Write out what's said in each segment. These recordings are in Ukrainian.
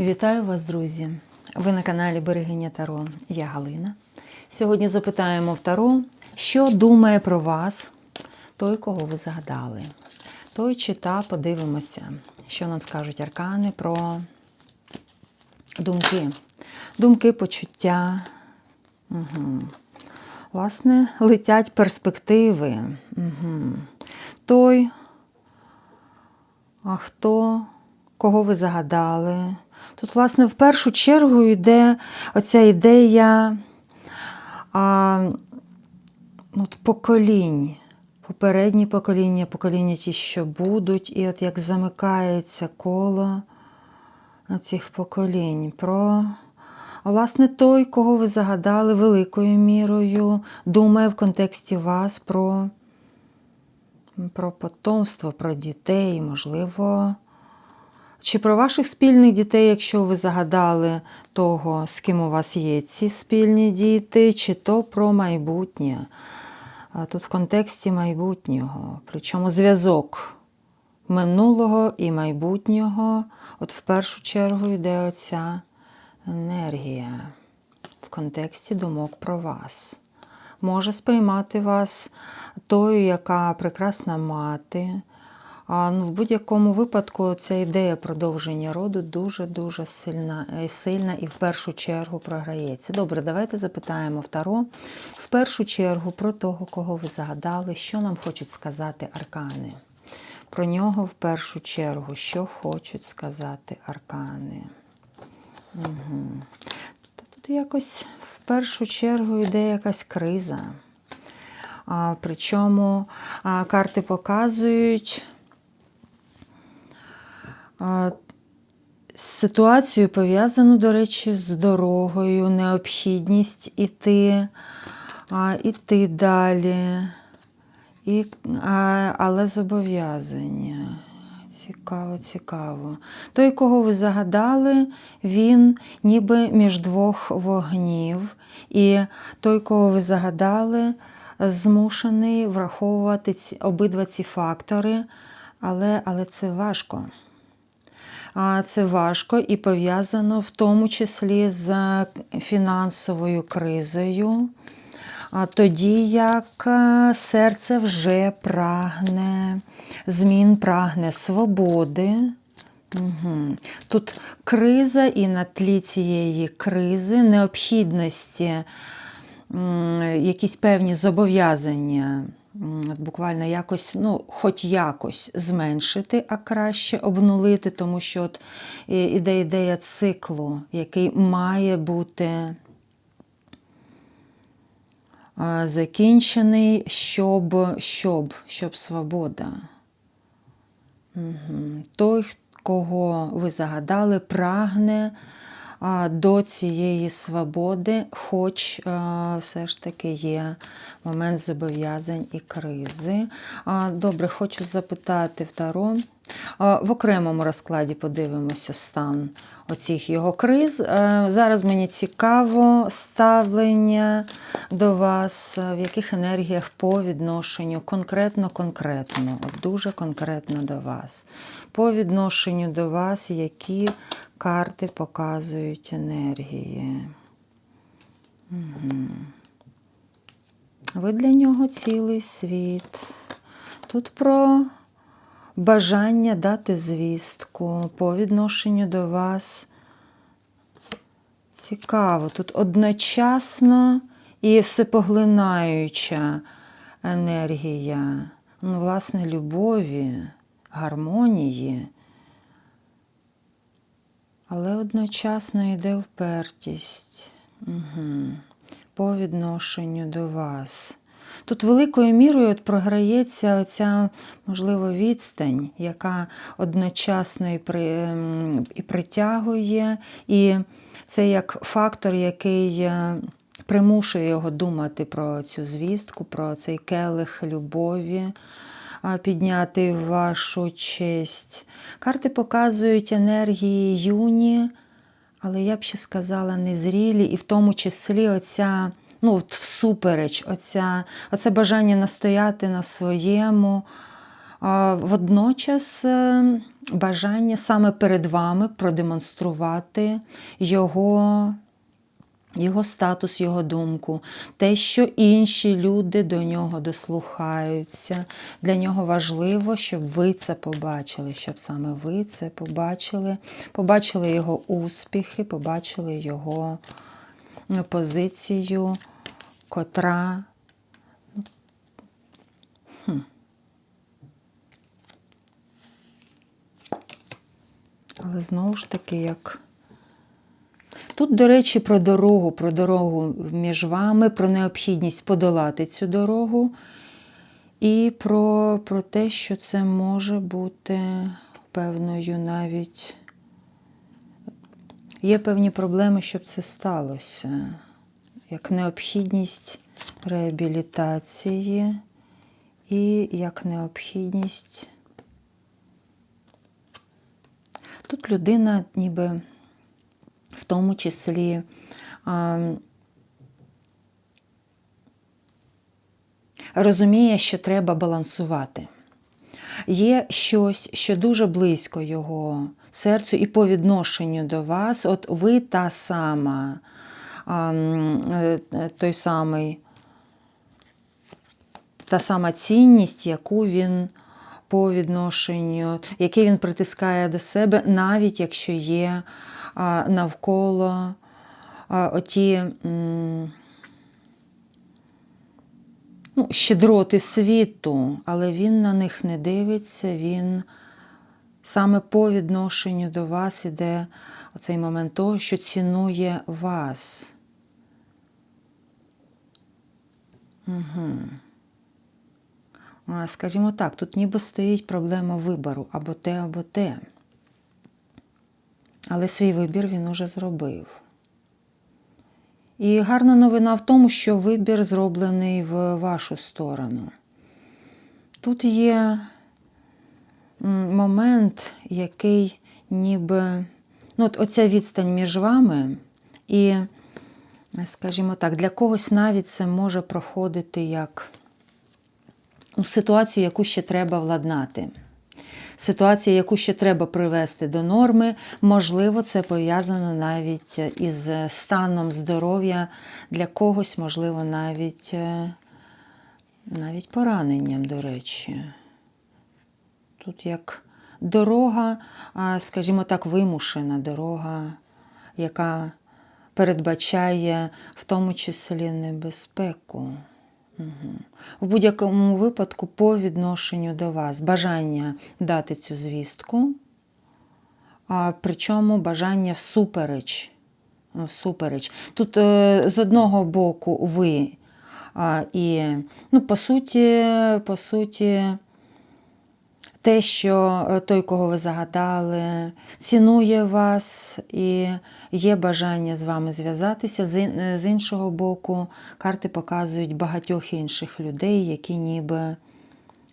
Вітаю вас, друзі! Ви на каналі Берегиня Таро. Я Галина. Сьогодні запитаємо в Таро, що думає про вас той, кого ви загадали. Той чи та подивимося, що нам скажуть аркани про думки. Думки, почуття. Угу. Власне, летять перспективи. Угу. Той, а хто, кого ви загадали. Тут, власне, в першу чергу йде оця ідея а, от поколінь. Попередні покоління, покоління ті, що будуть, і от як замикається коло цих поколінь. Про, власне, той, кого ви загадали великою мірою, думає в контексті вас про, про потомство, про дітей, можливо. Чи про ваших спільних дітей, якщо ви загадали того, з ким у вас є ці спільні діти, чи то про майбутнє. Тут в контексті майбутнього. Причому зв'язок минулого і майбутнього, от в першу чергу йде оця енергія в контексті думок про вас. Може сприймати вас тою, яка прекрасна мати. Ну, в будь-якому випадку ця ідея продовження роду дуже-дуже сильна, сильна і в першу чергу програється. Добре, давайте запитаємо в Таро в першу чергу про того, кого ви загадали, що нам хочуть сказати аркани. Про нього в першу чергу, що хочуть сказати аркани. Угу. Тут якось в першу чергу йде якась криза. А, Причому а, карти показують. Ситуацію пов'язану, до речі, з дорогою, необхідність іти, іти далі, і, але зобов'язання. Цікаво, цікаво. Той, кого ви загадали, він ніби між двох вогнів. І той, кого ви загадали, змушений враховувати ці, обидва ці фактори, але, але це важко. Це важко і пов'язано в тому числі з фінансовою кризою. Тоді як серце вже прагне змін, прагне свободи. Угу. Тут криза і на тлі цієї кризи, необхідності, якісь певні зобов'язання буквально якось, ну, хоч якось зменшити, а краще обнулити, тому що от іде ідея циклу, який має бути закінчений, щоб щоб, щоб свобода. Угу. Той, кого ви загадали, прагне до цієї свободи, хоч все ж таки є момент зобов'язань і кризи. Добре, хочу запитати Таро. В окремому розкладі подивимося стан оцих його криз. Зараз мені цікаво ставлення до вас, в яких енергіях по відношенню конкретно-конкретно, дуже конкретно до вас. По відношенню до вас, які карти показують енергії. Угу. Ви для нього цілий світ. Тут про бажання дати звістку по відношенню до вас. Цікаво, тут одночасно і всепоглинаюча енергія, ну, власне, любові, гармонії але одночасно йде впертість угу. по відношенню до вас. Тут великою мірою програється оця, можливо, відстань, яка одночасно і, при, ем, і притягує, і це як фактор, який е, примушує його думати про цю звістку, про цей келих любові підняти вашу честь. Карти показують енергії юні, але я б ще сказала, незрілі, і в тому числі оця, ну, от всупереч, оця, оце бажання настояти на своєму. водночас е, бажання саме перед вами продемонструвати його. Його статус, його думку, те, що інші люди до нього дослухаються. Для нього важливо, щоб ви це побачили, щоб саме ви це побачили, побачили його успіхи, побачили його позицію, котра. Але знову ж таки, як. Тут, до речі, про дорогу, про дорогу між вами, про необхідність подолати цю дорогу, і про, про те, що це може бути певною навіть. Є певні проблеми, щоб це сталося, як необхідність реабілітації і як необхідність. Тут людина ніби в тому числі а, розуміє, що треба балансувати. Є щось, що дуже близько його серцю і по відношенню до вас. От ви та сама, е, той самий, та сама цінність, яку він по відношенню, який він притискає до себе, навіть якщо є навколо оті ну, щедроти світу, але він на них не дивиться, він саме по відношенню до вас іде оцей момент того, що цінує вас. Угу. Скажімо так, тут ніби стоїть проблема вибору або те, або те. Але свій вибір він уже зробив. І гарна новина в тому, що вибір зроблений в вашу сторону. Тут є момент, який ніби ну, от оця відстань між вами, і, скажімо так, для когось навіть це може проходити як ситуацію, яку ще треба владнати. Ситуація, яку ще треба привести до норми, можливо, це пов'язано навіть із станом здоров'я для когось, можливо, навіть навіть пораненням, до речі. Тут як дорога, скажімо так, вимушена дорога, яка передбачає в тому числі небезпеку. Угу. В будь-якому випадку, по відношенню до вас, бажання дати цю звістку, а причому бажання всупереч. всупереч. Тут е, з одного боку ви а, і, ну, по суті, по суті, те, що е, той, кого ви загадали, цінує вас і є бажання з вами зв'язатися. З іншого боку, карти показують багатьох інших людей, які ніби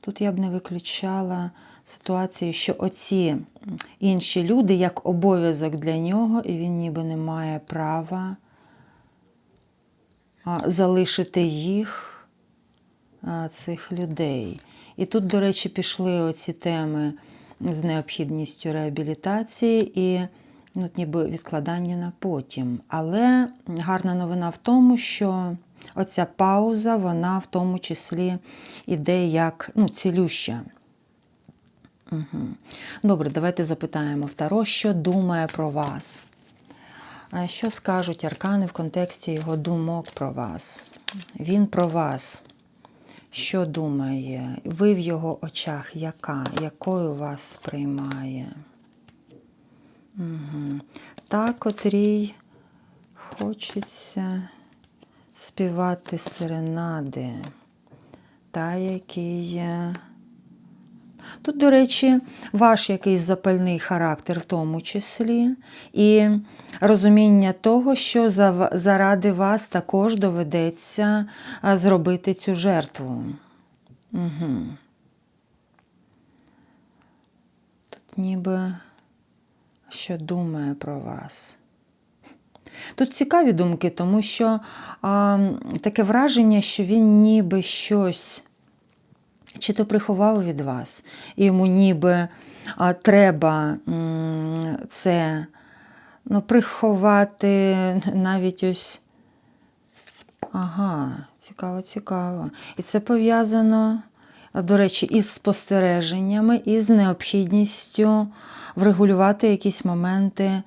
тут я б не виключала ситуацію, що оці інші люди як обов'язок для нього, і він ніби не має права залишити їх, цих людей. І тут, до речі, пішли оці теми з необхідністю реабілітації і ну, ніби відкладання на потім. Але гарна новина в тому, що оця пауза, вона в тому числі іде як ну, цілюща. Угу. Добре, давайте запитаємо Таро, що думає про вас. Що скажуть аркани в контексті його думок про вас? Він про вас що думає, ви в його очах, яка, якою вас сприймає. Угу. Та, котрій хочеться співати серенади, та, який. Тут, до речі, ваш якийсь запальний характер в тому числі, і розуміння того, що заради вас також доведеться зробити цю жертву. Угу. Тут ніби що думає про вас. Тут цікаві думки, тому що а, таке враження, що він ніби щось чи то приховав від вас, і йому ніби треба це ну, приховати навіть ось. Ага, цікаво, цікаво. І це пов'язано, до речі, із спостереженнями, і з необхідністю врегулювати якісь моменти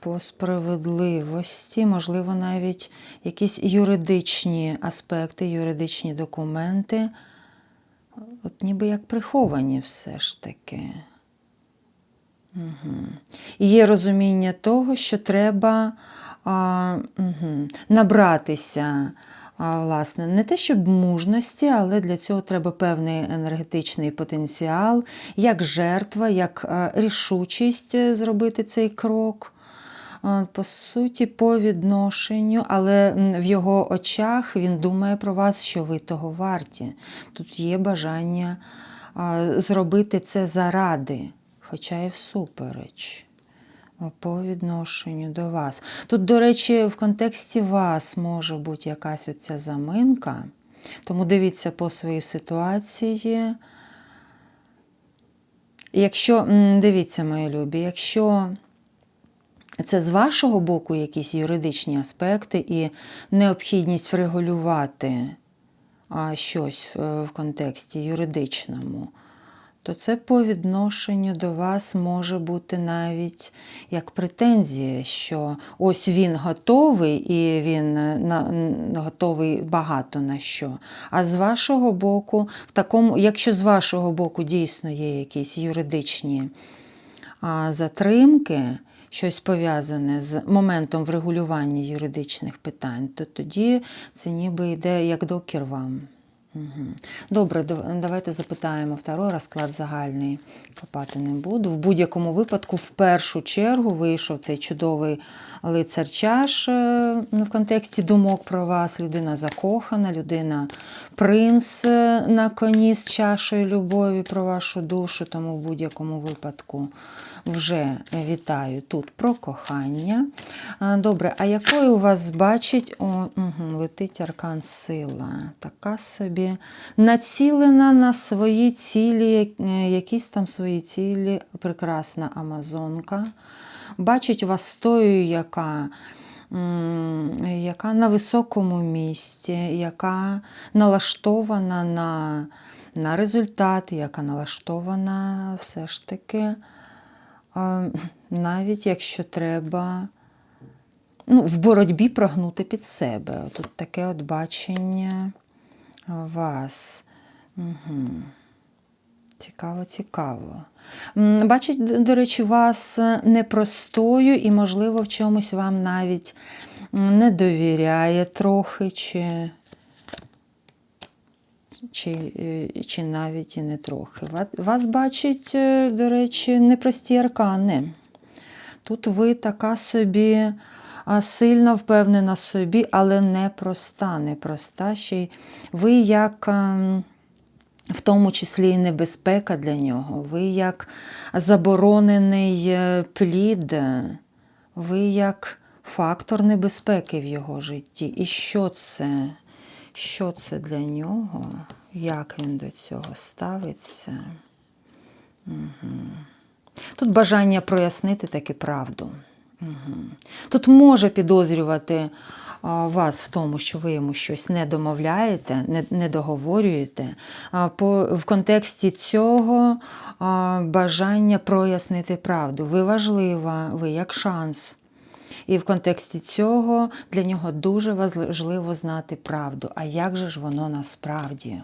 по справедливості, можливо, навіть якісь юридичні аспекти, юридичні документи. От ніби як приховані все ж таки. Угу. І є розуміння того, що треба а, угу, набратися, а, власне, не те, щоб мужності, але для цього треба певний енергетичний потенціал, як жертва, як рішучість е, зробити цей крок. А, По суті, по відношенню, але в його очах він думає про вас, що ви того варті. Тут є бажання зробити це заради, хоча і всупереч. По відношенню до вас. Тут, до речі, в контексті вас може бути якась оця заминка. Тому дивіться по своїй ситуації. Якщо, дивіться, мої любі, якщо це з вашого боку якісь юридичні аспекти і необхідність врегулювати щось в, в контексті юридичному, то це по відношенню до вас може бути навіть як претензія, що ось він готовий і він е, готовий багато на що. А з вашого боку, в такому, якщо з вашого боку дійсно є якісь юридичні затримки, щось пов'язане з моментом врегулювання юридичних питань, то тоді це ніби йде як докір вам. Добре, давайте запитаємо второй розклад загальний. Копати не буду. В будь-якому випадку, в першу чергу, вийшов цей чудовий лицар чаш е, ну, в контексті думок про вас. Людина закохана, людина принц е, на коні з чашею любові про вашу душу. Тому в будь-якому випадку вже вітаю тут про кохання. Добре, а якою у вас бачить, о, угу, летить аркан сила. Така собі націлена на свої цілі, е, якісь там свої цілі, прекрасна Амазонка. Бачить вас тою, яка. Яка на високому місці, яка налаштована на, на результат, яка налаштована все ж таки навіть якщо треба ну, в боротьбі прогнути під себе. Тут таке от бачення вас. Угу. Цікаво, цікаво. Бачить, до речі, вас непростою і, можливо, в чомусь вам навіть не довіряє трохи, чи, чи, е, чи навіть і не трохи. Вас бачить, е, до речі, непрості аркани. Тут ви така собі сильно впевнена в собі, але непроста, непроста. Ще й ви як. ем, в тому числі і небезпека для нього. Ви як заборонений е, плід, ви як фактор небезпеки в його житті. І що це? Що це для нього? Як він до цього ставиться? Угу. Тут бажання прояснити таки правду. Угу. Тут може підозрювати вас в тому, що ви йому щось не домовляєте, не, не договорюєте. По, в контексті цього бажання прояснити правду. Ви важлива, ви як шанс. І в контексті цього для нього дуже важливо знати правду. А як же ж воно насправді?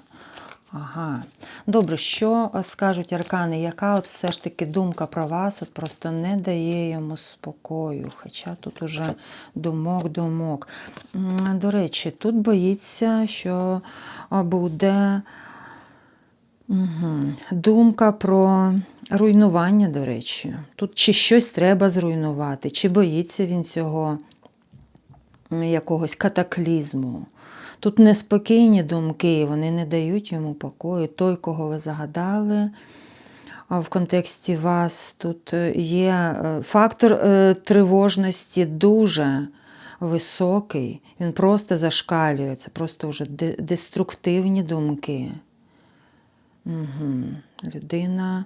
Ага. Добре, що е, скажуть аркани? Яка от все ж таки думка про вас от просто не дає йому спокою? Хоча тут уже думок-думок. До речі, тут боїться, що буде угу. думка про руйнування, до речі. Тут чи щось треба зруйнувати, чи боїться він цього якогось катаклізму. Тут неспокійні думки, вони не дають йому покою. Той, кого ви загадали, в контексті вас тут е, є е, фактор е, тривожності дуже високий. Він просто зашкалює. Це просто вже деструктивні думки. Угу. Людина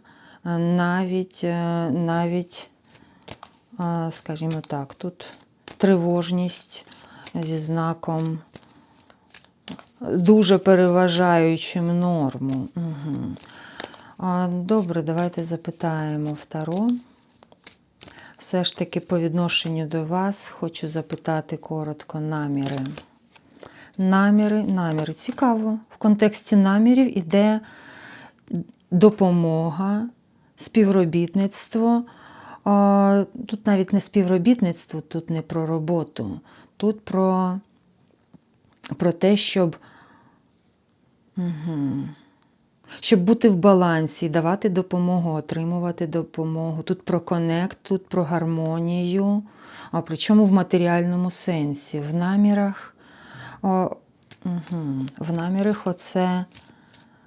навіть, навіть, скажімо так, тут тривожність зі знаком дуже переважаючим норму. Угу. А, Добре, давайте запитаємо Второ. Все ж таки, по відношенню до вас, хочу запитати коротко наміри. Наміри, наміри. Цікаво. В контексті намірів іде допомога, співробітництво. Тут навіть не співробітництво, тут не про роботу, тут про, про те, щоб. Угу. Щоб бути в балансі, давати допомогу, отримувати допомогу. Тут про конект, тут про гармонію, а причому в матеріальному сенсі. В намірах, о, угу, в намірах оце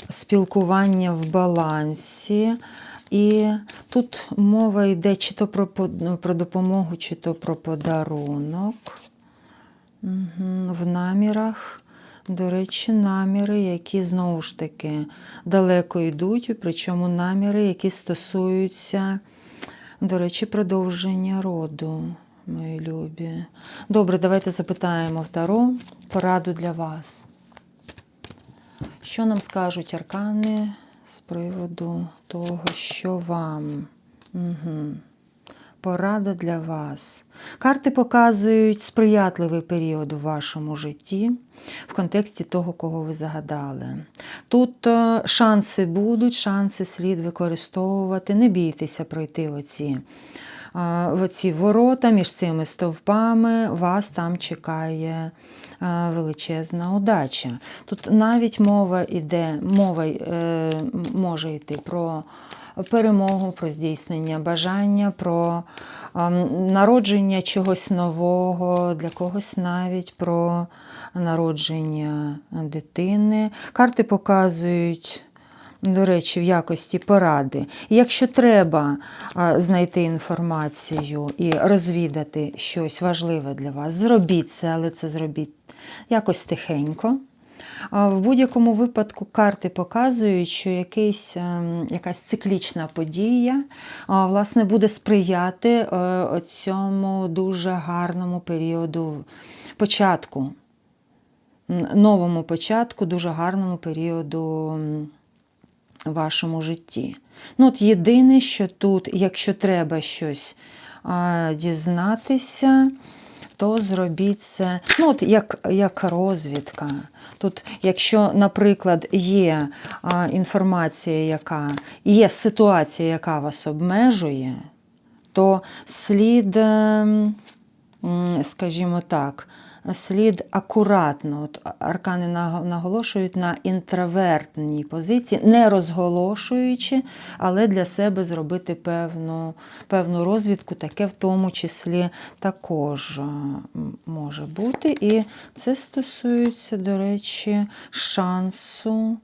спілкування в балансі. І тут мова йде чи то про, про допомогу, чи то про подарунок. Угу, в намірах. До речі, наміри, які знову ж таки далеко йдуть, причому наміри, які стосуються, до речі, продовження роду, мої любі. Добре, давайте запитаємо Таро пораду для вас. Що нам скажуть аркани з приводу того, що вам? Угу. Порада для вас. Карти показують сприятливий період у вашому житті в контексті того, кого ви загадали. Тут е, шанси будуть, шанси слід використовувати. Не бійтеся пройти оці, в оці ворота між цими стовпами, вас там чекає величезна удача. Тут навіть мова йде, мова е, може йти про перемогу, про здійснення бажання, про народження чогось нового, для когось навіть про народження дитини. Карти показують. До речі, в якості поради. Якщо треба знайти інформацію і розвідати щось важливе для вас, зробіть це, але це зробіть якось тихенько. В будь-якому випадку карти показують, що якийсь, ем, якась циклічна подія власне, буде сприяти е, цьому дуже гарному періоду початку, новому початку, дуже гарному періоду в вашому житті. Ну, от Єдине, що тут, якщо треба щось дізнатися, то зробіть це ну, от як як розвідка. Тут, якщо, наприклад, є а, інформація, яка є ситуація, яка вас обмежує, то слід, ем, скажімо так, слід акуратно, от аркани наголошують на інтровертній позиції, не розголошуючи, але для себе зробити певну певну розвідку, таке в тому числі також може бути. І це стосується, до речі, шансу,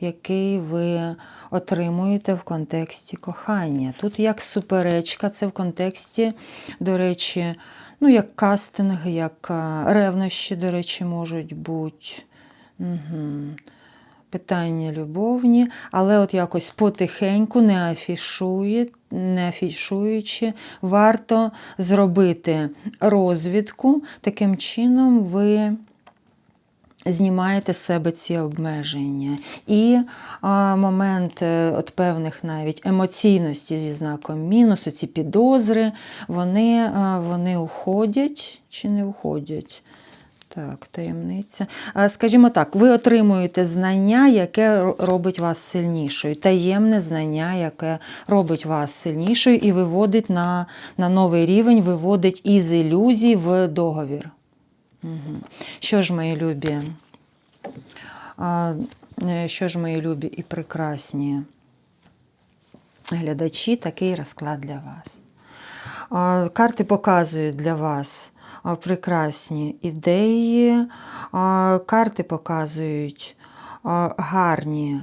який ви отримуєте в контексті кохання. Тут як суперечка, це в контексті, до речі, Ну, як кастинг, як ревнощі, до речі, можуть бути. Угу. Питання любовні, але от якось потихеньку, не афішує, не афішуючи, варто зробити розвідку. Таким чином, ви знімаєте з себе ці обмеження. І а, момент е, от певних навіть емоційності зі знаком мінусу, ці підозри, вони, а, вони уходять чи не уходять. Так, таємниця. Скажімо так, ви отримуєте знання, яке робить вас сильнішою. Таємне знання, яке робить вас сильнішою і виводить на на новий рівень, виводить із ілюзій в договір. Що ж, мої любі? Е, Що ж, мої любі і прекрасні глядачі, такий розклад для вас. Карти показують для вас прекрасні ідеї, карти показують гарні.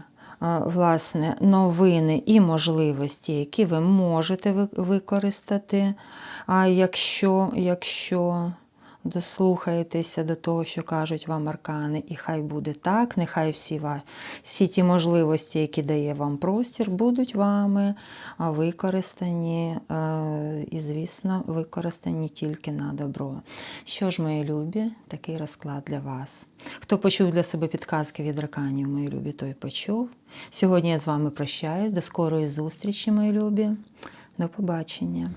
Власне, новини і можливості, які ви можете використати, якщо якщо дослухаєтеся до того, що кажуть вам аркани, і хай буде так, нехай всі, всі ті можливості, які дає вам простір, будуть вами використані е, і, звісно, використані тільки на добро. Що ж, мої любі, такий розклад для вас. Хто почув для себе підказки від арканів, мої любі, той почув. Сьогодні я з вами прощаюсь. До скорої зустрічі, мої любі. До побачення.